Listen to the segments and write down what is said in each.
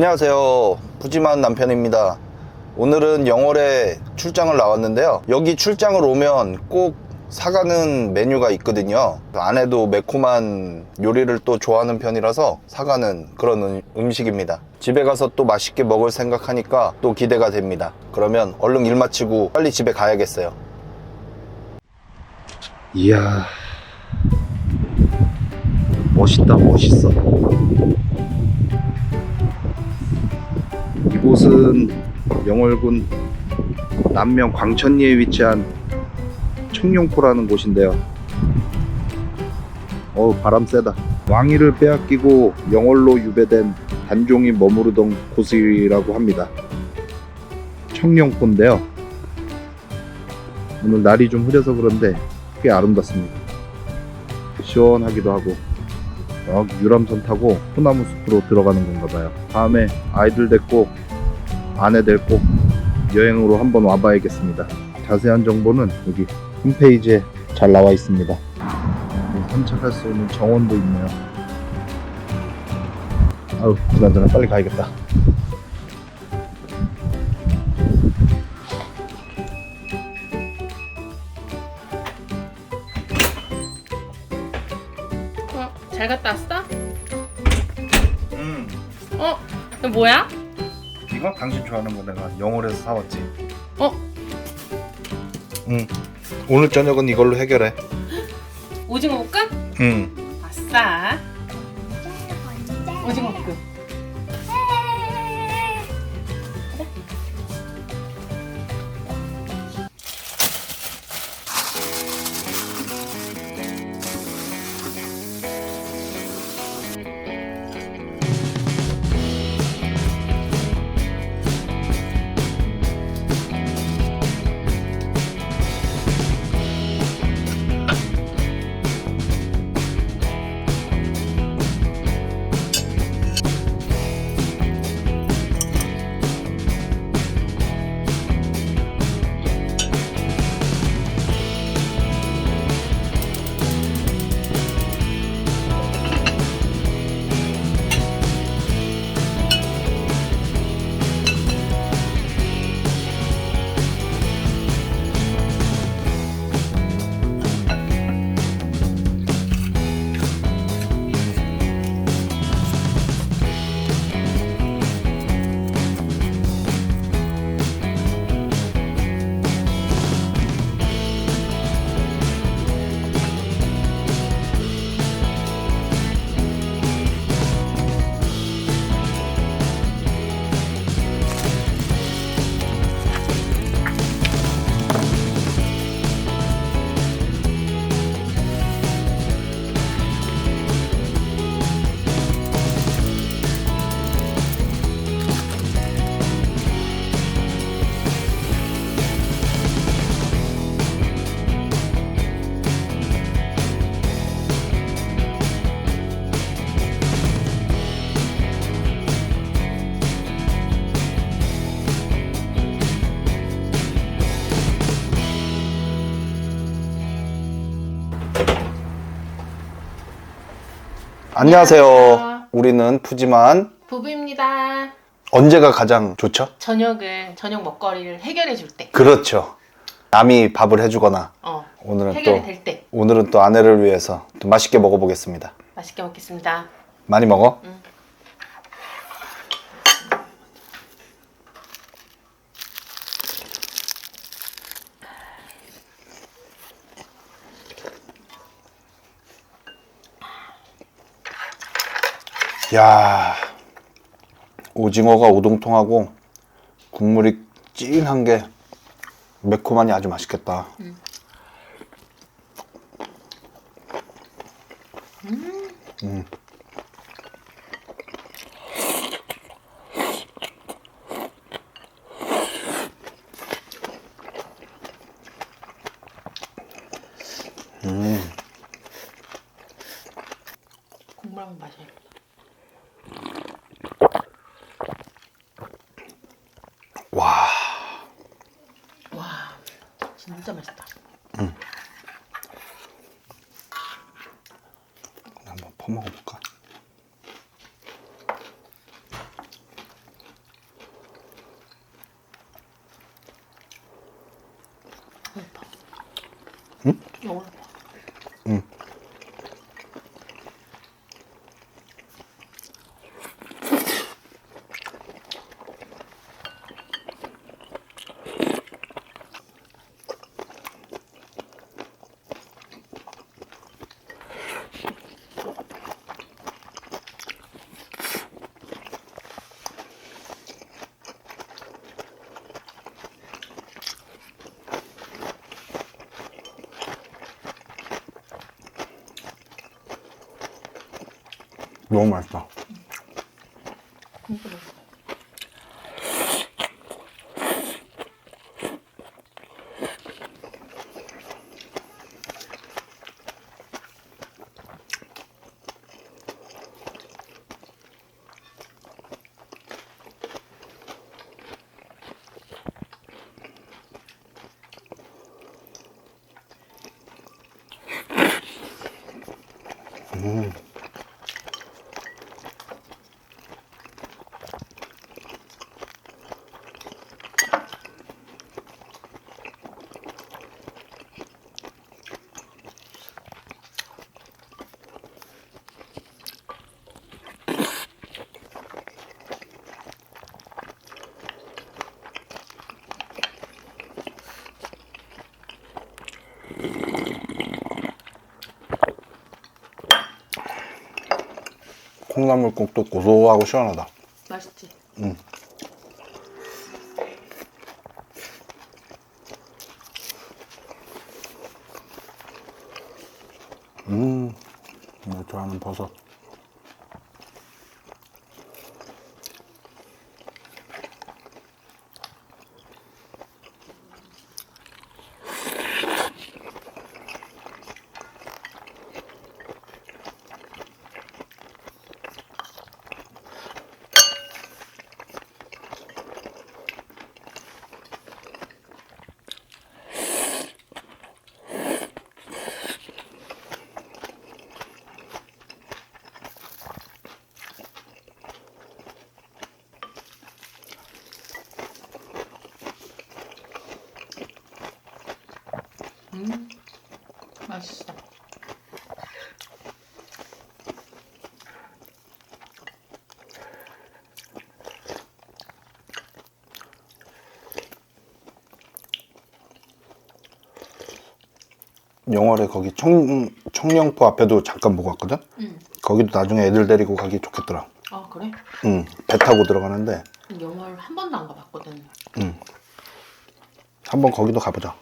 안녕하세요. 푸짐한 남편입니다. 오늘은 영월에 출장을 나왔는데요. 여기 출장을 오면 꼭 사가는 메뉴가 있거든요. 아내도 매콤한 요리를 또 좋아하는 편이라서 사가는 그런 음- 음식입니다. 집에 가서 또 맛있게 먹을 생각하니까 또 기대가 됩니다. 그러면 얼른 일 마치고 빨리 집에 가야겠어요. 이야. 멋있다, 멋있어. 이곳은 영월군 남면 광천리에 위치한 청룡포라는 곳인데요. 어우 바람 세다. 왕위를 빼앗기고 영월로 유배된 단종이 머무르던 곳이라고 합니다. 청룡포인데요. 오늘 날이 좀 흐려서 그런데 꽤 아름답습니다. 시원하기도 하고 유람선 타고 소나무 숲으로 들어가는 건가 봐요. 다음에 아이들 데리고 아내 데리고 여행으로 한번 와봐야겠습니다. 자세한 정보는 여기 홈페이지에 잘 나와 있습니다. 여기 산책할 수 있는 정원도 있네요. 아우, 그나저나 빨리 가야겠다. 어, 잘 갔다 왔어? 음, 어, 이거 뭐야? 이거 당신 좋아하는 거 내가 영월에서 사왔지. 어, 응. 오늘 저녁은 이걸로 해결해. 오징어 볶음? 응. 아싸. 오징어 볶음. 안녕하세요. 우리는 푸짐한 부부입니다. 언제가 가장 좋죠? 저녁을 저녁 먹거리를 해결해 줄 때. 그렇죠. 남이 밥을 해주거나 어. 오늘은 해결이 또 될 때. 오늘은 또 아내를 위해서 또 맛있게 먹어보겠습니다. 맛있게 먹겠습니다. 많이 먹어? 응. 야 오징어가 오동통하고 국물이 찐한 게 매콤하니 아주 맛있겠다. 음. 음. 국물 한번 마셔야 진짜 맛있다. 응. 한번 퍼먹어 볼까? 응? 응? 너무 맛있다. 진 콩나물국도 고소하고 시원하다. 맛있지? 응. 음, 내가 좋아하는 버섯. 음, 맛있어. 영월에 거기 청, 청령포 앞에도 잠깐 보고 왔거든? 응. 거기도 나중에 애들 데리고 가기 좋겠더라. 아 그래? 응, 배 타고 들어가는데, 영월 한 번도 안 가봤거든. 응. 한번 거기도 가보자.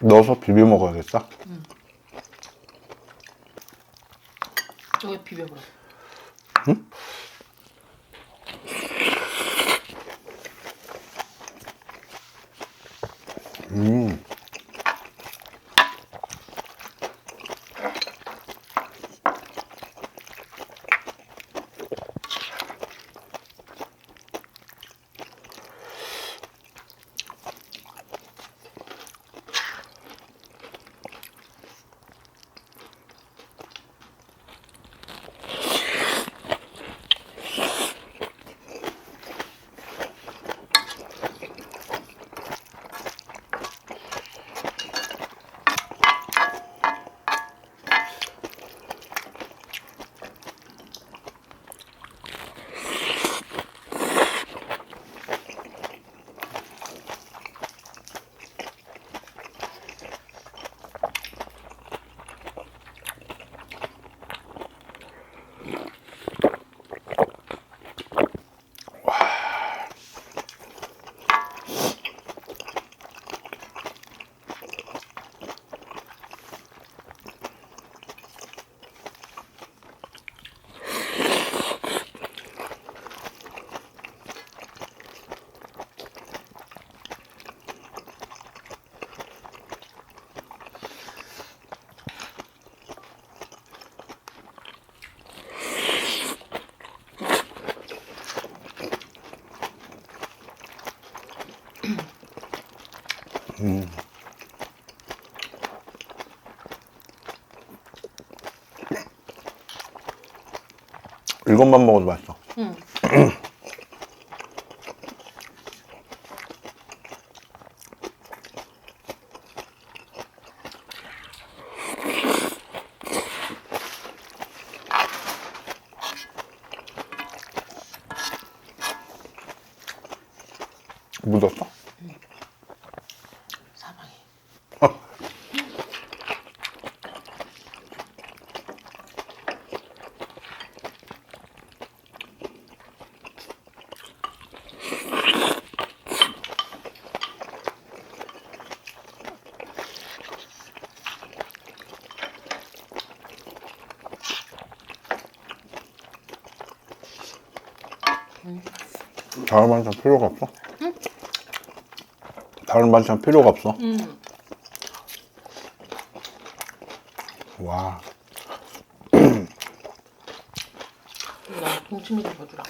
넣어서 비벼 먹어야겠어. 여기 비벼보라. 음. 음. 이것만 먹어도 맛있어. 응. 묻었어? 다른 반찬 필요가 없어? 다른 반찬 필요가 없어? 응. 와. 나 동치미 좀 줘주라.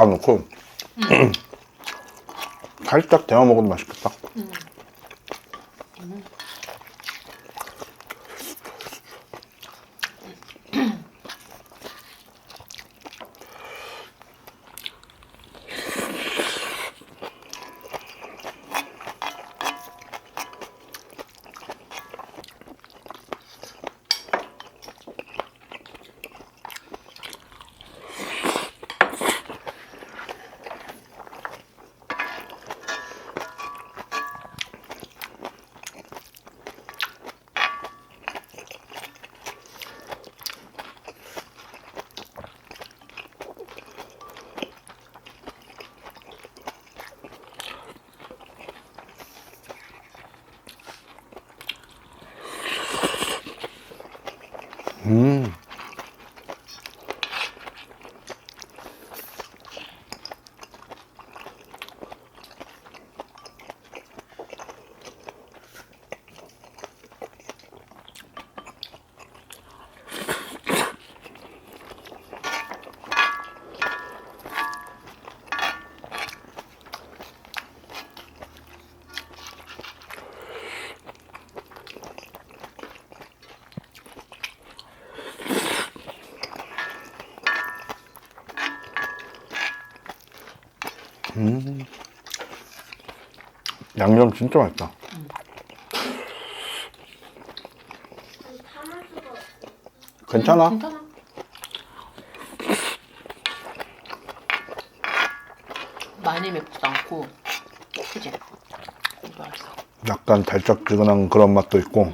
다 넣고 살짝 데워 먹어도 맛있겠다. 음. 양념 진짜 맛있다. 괜찮아? 괜찮아. 많이 맵지도 않고, 그지? 맛있어. 약간 달짝지근한 그런 맛도 있고.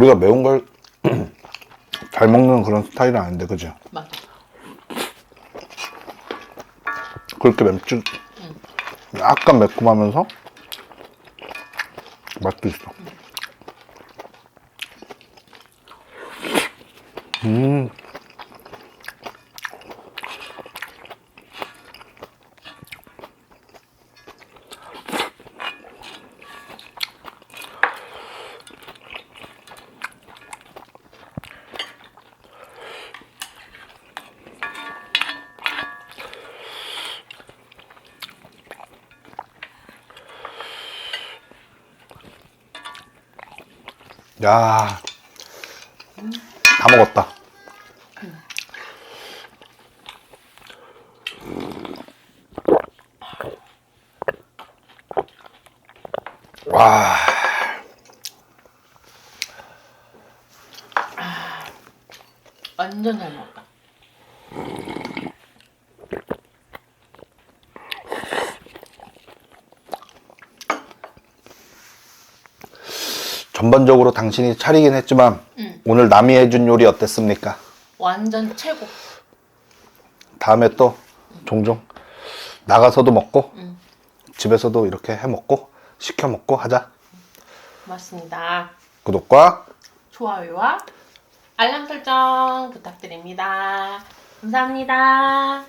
우리가 매운 걸 잘 먹는 그런 스타일은 아닌데? 맞아. 그렇게 맵지, 약간 매콤하면서 맛도 있어. 음. 야, 다 먹었다. 와, 완전 잘 먹었다. 전반적으로 당신이 차리긴 했지만 응. 오늘 남이 해준 요리 어땠습니까? 완전 최고. 다음에 또 종종 나가서도 먹고 응. 집에서도 이렇게 해 먹고 시켜 먹고 하자. 고맙습니다. 구독과 좋아요와 알람 설정 부탁드립니다. 감사합니다.